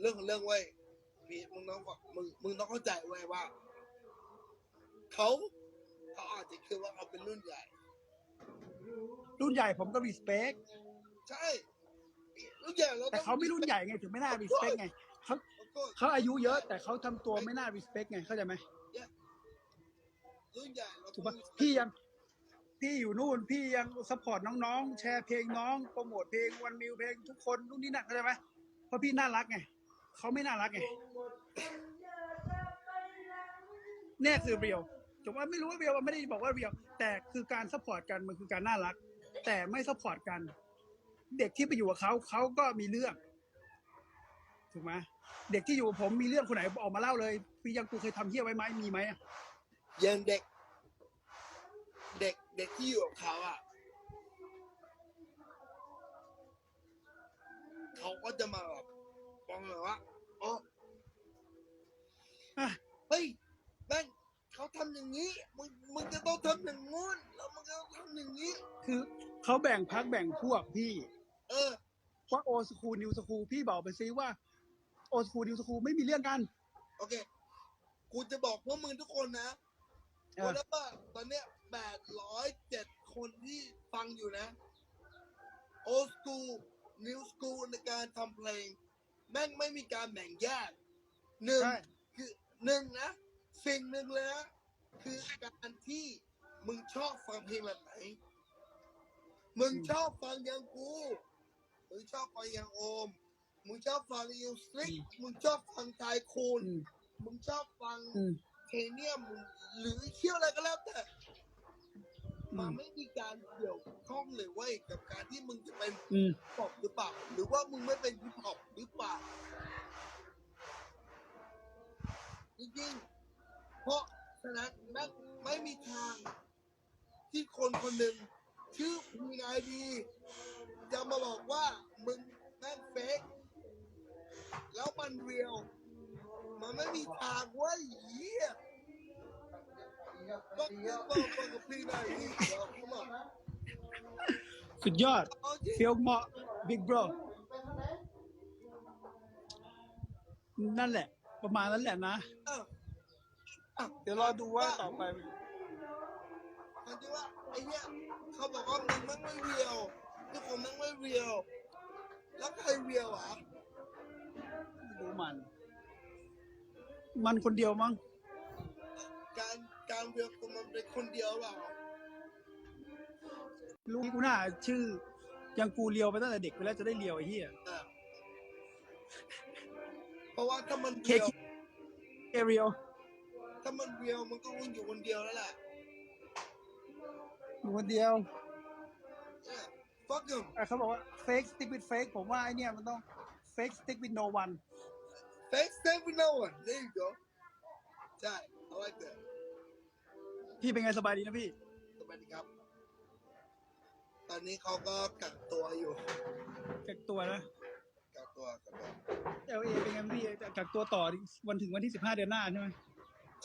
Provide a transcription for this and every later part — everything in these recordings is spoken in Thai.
เรื่องของเรื่องเว้ยพี่มึงต้องมึงมึงต้องเข้าใจเว้ยว่าเขาเขาอาจจะคิดว่าเขาเป็นรุ่นใหญ่ รุ่นใหญ่ผมก็ respect ใช่รุ่นใหญ่เราแต่เขาไม่รุ่นใหญ่ไงถึงไม่น่า respect ไงเขาก็เขาอายุเยอะ แต่เขาทำตัวไม่น่า respect ไงเข้าใจไหมรุ่นใหญ่เราถูกปะพี่ยังพี่อยู่นู่นพี่ยังสปอร์ตน้องๆ แชร์เพลงน้องโปรโมทเพลงวันมิวเพลงทุกคนนู่นนี่นั่นเข้าใจไหมเพราะพี่น่ารักไง เขาไม่น่ารักไงเนี่ยคือเรียวผมว่าไม่รู้ว่าเรียวมันไม่ได้บอกว่าเรียว แต่คือการสปอร์ตกันมันคือการน่ารัก แต่ไม่สปอร์ตกัน เด็กที่ไปอยู่กับเขาเขาก็มีเรื่องถูกไหมเด็กที่อยู่กับผมมีเรื่องคนไหนออกมาเล่าเลยพี่ยังกูเคยทำเฮี้ยไว้ไหมมีไหมยังเด็ก เด็กเด็กที่อยู่กับเขาอะเขาก็จะมาแบบ องแบบว่าอ๋ออะเฮ้ยแม่งเขาทำอย่างนี้มึงมึงจะต้องทำอย่างงู้นแล้วมึงก็ต้องทำอย่างนี้ คือเขาแบ่งพักแบ่งพวกพี่ เออว่าโอสคูลนิวสคูลพี่บอกไปซิว่าโอสคูลนิวสคูลไม่มีเรื่องกัน โอเคกูจะบอกพวกมึงทุกคนนะเอกูอแล้วว่าตอนเนี้ยแปดร้อยเจ็ดคนที่ฟังอยู่นะ โอสกูนิวสกูในการทำเพลง แม่งไม่มีการแบ่งแยกหนึ่งใช่ คือหนึ่งนะสิ่งหนึ่งเลยนะคือการที่มึงชอบฟังเพลงแบบไหน มึงชอบฟังอย่างกู มึงชอบฟังอย่างโอม มึงชอบฟังยูสลิกมึงชอบฟังไทยคูน อืมมึงชอบฟังอืม เทเนียมหรือเที่ยวอะไรก็แล้วแต่อื มันมไม่มีการเกี่ยวข้องเลยเว้ยกับการที่มึงจะเป็นอืมฮิปฮอปหรือเปล่า หรือว่ามึงไม่เป็นฮิปฮอปหรือเปล่าจริงๆเพราะฉะนั้นแม่งไม่มีทาง ที่คนคนหนึ่งชื่อมีไอดีจะมาบอกว่ามึงแม่งเฟกแล้วมันเรียว มันไม่มีทางเว้ย เหี้ยก็คือบอกกับพี่ไอดีเดี๋ยวเขาบอกสุดยอดเอาจริงเฟียลเหมาะบิ๊กบรนั่นแหละ ประมาณนั้นแหละนะเอออะเดี๋ยวรอดูว่าต่อไปมันจะว่าไอ้เนี่ยเขาบอกว่ามึงมันไม่เรียวทุกคนมันไม่เรียว แล้วใครเรียวอะไม่รู้มัน มันคนเดียวมั้งการ การเรียวคือมันเป็นคนเดียวเปล่าลูกกูน่าชื่อ ยังกูเลียวไปตั้งแต่เด็กไปแล้วจะได้เลียวไอ้เหี้ยอะเพราะว่าถ้ามันเคเรียว เคเรียวถ้ามันเรียวมันก็คงอยู่คนเดียวแล้วแหละอยู่คนเดียวเนี่ย fuck him อะเขาบอกว่า fake stick with fake ผมว่าไอเนี่ยมันต้อง fake stick with no one fake stay with no one there you go พี่เป็นไงสบายดีนะพี่ สวัสดีครับ ตอนนี้เขาก็กักตัวอยู่ กักตัวนะกักตัวกักตัว LA เป็นไงพี่กักตัวต่อวันถึงวันที่สิบห้าเดือนหน้าใช่ไหม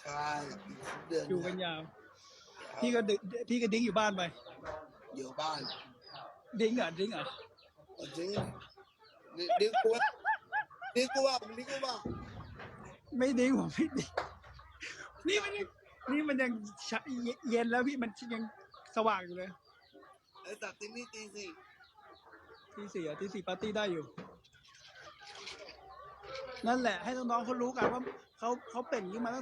ใช่อีกสิบเดือนอยู่กันยาวครับพี่ก็ดึพี่ก็ดิ้งอยู่บ้านไป อยู่บ้าน ดิ้งเหรอะดิ้งเหรอะเอาจริงนี่นี่กูว่านี่กูว่านี่กูว่าไม่ดิ้งผมไม่ดิ้งนี่มันยัง นี่มันยังเช้าเย็นแล้วพี่มันยังสว่างอยู่เลยไอ้สัตว์ที่นี่ตีสี่ที่สี่อะที่สี่ปาร์ตี้ได้อยู่ นั่นแหละให้น้องๆเขารู้กันว่าเขาเขาเป็นอย่างนี้มาตั้ง